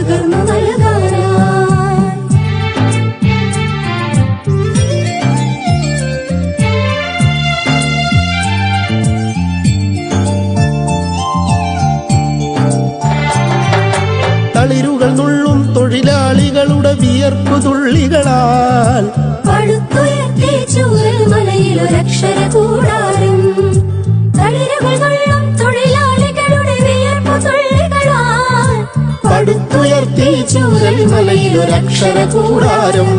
പകർന്നു നൽകാനായി തളിരുകൾ നുള്ളും തൊഴിലാളികളുടെ വിയർപ്പു തുള്ളികളാൽ. ചൂരൽ മലയിൽ ഒരക്ഷര തളിരുകൾ പടുത്തുയർത്തി ചൂരൽ മലയിലൊരക്ഷര കൂടാരം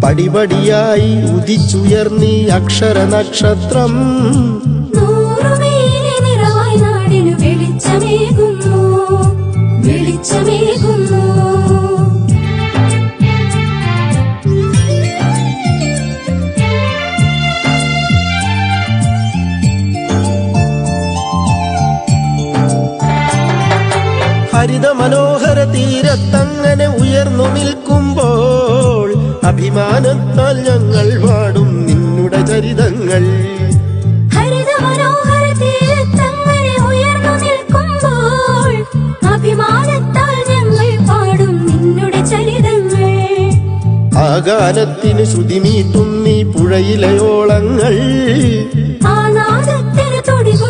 പടിപടിയായി ഉദിച്ചുയർന്നീ അക്ഷര നക്ഷത്രം വെളിച്ചമേകുന്നു. വെളിച്ചമേകുന്നു. ഹരിത മനോഹര തീരത്തങ്ങനെ ഉയർന്നു നിൽക്കുമ്പോൾ അഭിമാനത്താൽ ഞങ്ങൾ പാടും നിന്നുടെ ചരിതങ്ങൾ. ആകാലത്തിന് ശ്രുതിമീട്ടും നീ പുഴയിലെ ഓളങ്ങൾ. ആ നാദത്തിന് തുടികൊട്ടുന്നു